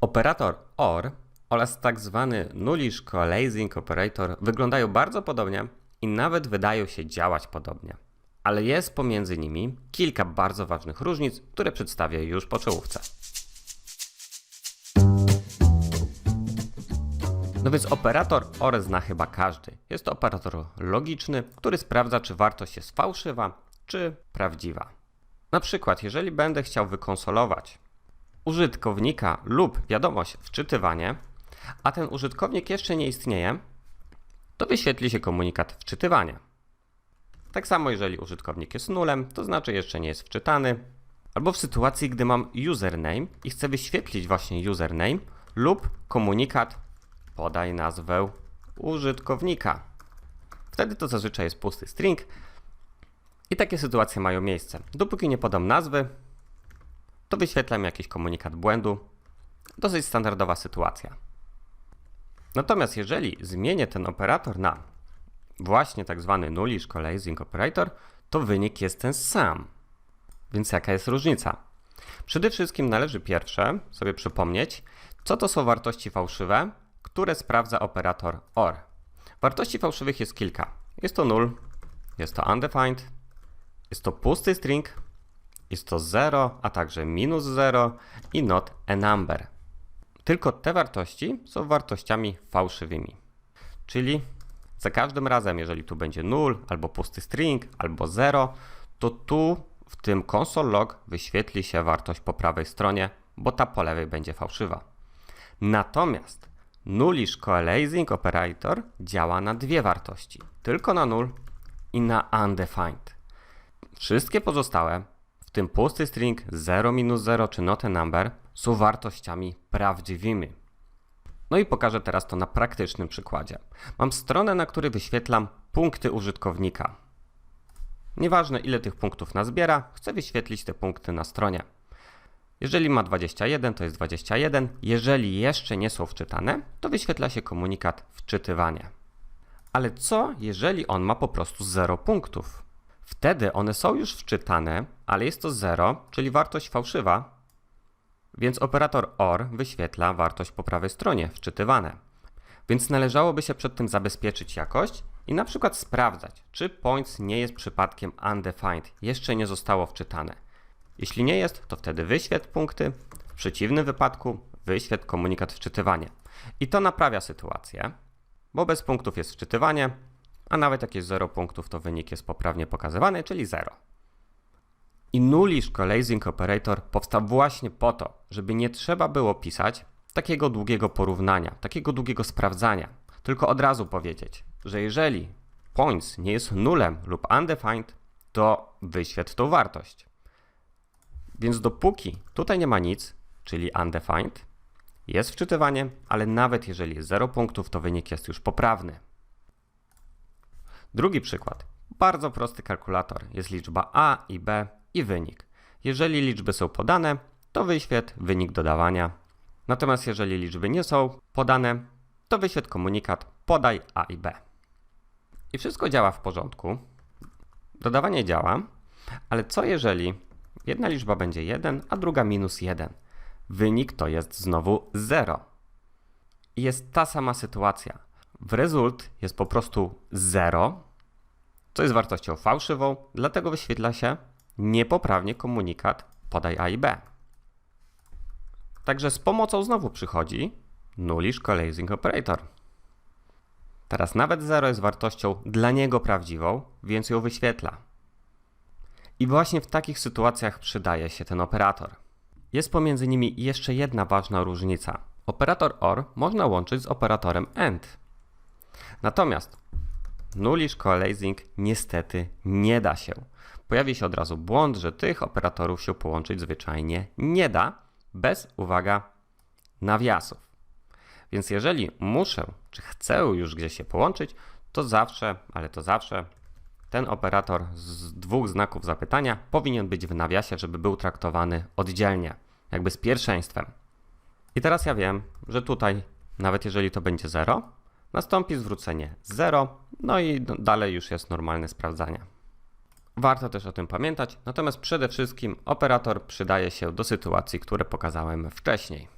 Operator OR oraz tak zwany Nullish Coalescing Operator wyglądają bardzo podobnie i nawet wydają się działać podobnie. Ale jest pomiędzy nimi kilka bardzo ważnych różnic, które przedstawię już po czołówce. No więc operator OR zna chyba każdy. Jest to operator logiczny, który sprawdza, czy wartość jest fałszywa, czy prawdziwa. Na przykład, jeżeli będę chciał wykonsolować użytkownika lub wiadomość wczytywanie, a ten użytkownik jeszcze nie istnieje, to wyświetli się komunikat wczytywania. Tak samo, jeżeli użytkownik jest nulem, to znaczy jeszcze nie jest wczytany, albo w sytuacji, gdy mam username i chcę wyświetlić właśnie username lub komunikat podaj nazwę użytkownika. Wtedy to zazwyczaj jest pusty string i takie sytuacje mają miejsce. Dopóki nie podam nazwy, to wyświetlam jakiś komunikat błędu. Dosyć standardowa sytuacja. Natomiast jeżeli zmienię ten operator na właśnie tak zwany nullish coalescing operator, to wynik jest ten sam. Więc jaka jest różnica? Przede wszystkim należy pierwsze sobie przypomnieć, co to są wartości fałszywe, które sprawdza operator OR. Wartości fałszywych jest kilka. Jest to null, jest to undefined, jest to pusty string, jest to 0, a także minus 0 i not a number. Tylko te wartości są wartościami fałszywymi. Czyli za każdym razem, jeżeli tu będzie 0 albo pusty string, albo 0, to tu w tym console log wyświetli się wartość po prawej stronie, bo ta po lewej będzie fałszywa. Natomiast nullish coalescing operator działa na dwie wartości, tylko na null i na undefined. Wszystkie pozostałe, w tym pusty string 0 minus 0 czy not a number, są wartościami prawdziwymi. No i pokażę teraz to na praktycznym przykładzie. Mam stronę, na której wyświetlam punkty użytkownika. Nieważne ile tych punktów nazbiera, chcę wyświetlić te punkty na stronie. Jeżeli ma 21, to jest 21. Jeżeli jeszcze nie są wczytane, to wyświetla się komunikat wczytywanie. Ale co, jeżeli on ma po prostu 0 punktów? Wtedy one są już wczytane, ale jest to 0, czyli wartość fałszywa, więc operator OR wyświetla wartość po prawej stronie, wczytywane. Więc należałoby się przed tym zabezpieczyć jakość i na przykład sprawdzać, czy points nie jest przypadkiem undefined, jeszcze nie zostało wczytane. Jeśli nie jest, to wtedy wyświetl punkty, w przeciwnym wypadku wyświetl komunikat wczytywanie. I to naprawia sytuację, bo bez punktów jest wczytywanie, a nawet jak jest 0 punktów, to wynik jest poprawnie pokazywany, czyli 0. I nullish coalescing operator powstał właśnie po to, żeby nie trzeba było pisać takiego długiego porównania, takiego długiego sprawdzania, tylko od razu powiedzieć, że jeżeli points nie jest nulem lub undefined, to wyświetl tą wartość. Więc dopóki tutaj nie ma nic, czyli undefined, jest wczytywanie, ale nawet jeżeli jest 0 punktów, to wynik jest już poprawny. Drugi przykład. Bardzo prosty kalkulator. Jest liczba a i b i wynik. Jeżeli liczby są podane, to wyświetl wynik dodawania. Natomiast jeżeli liczby nie są podane, to wyświetl komunikat podaj a i b. I wszystko działa w porządku. Dodawanie działa, ale co jeżeli jedna liczba będzie 1, a druga minus 1? Wynik to jest znowu 0. I jest ta sama sytuacja. W result jest po prostu 0, co jest wartością fałszywą, dlatego wyświetla się niepoprawnie komunikat podaj A i B. Także z pomocą znowu przychodzi nullish coalescing operator. Teraz nawet 0 jest wartością dla niego prawdziwą, więc ją wyświetla. I właśnie w takich sytuacjach przydaje się ten operator. Jest pomiędzy nimi jeszcze jedna ważna różnica. Operator OR można łączyć z operatorem AND. Natomiast nullish coalescing niestety nie da się. Pojawi się od razu błąd, że tych operatorów się połączyć zwyczajnie nie da, bez, uwaga, nawiasów. Więc jeżeli muszę, czy chcę już gdzieś się połączyć, to zawsze, ale to zawsze, ten operator z dwóch znaków zapytania powinien być w nawiasie, żeby był traktowany oddzielnie, jakby z pierwszeństwem. I teraz ja wiem, że tutaj, nawet jeżeli to będzie 0, nastąpi zwrócenie 0, no i dalej już jest normalne sprawdzanie. Warto też o tym pamiętać, natomiast przede wszystkim operator przydaje się do sytuacji, które pokazałem wcześniej.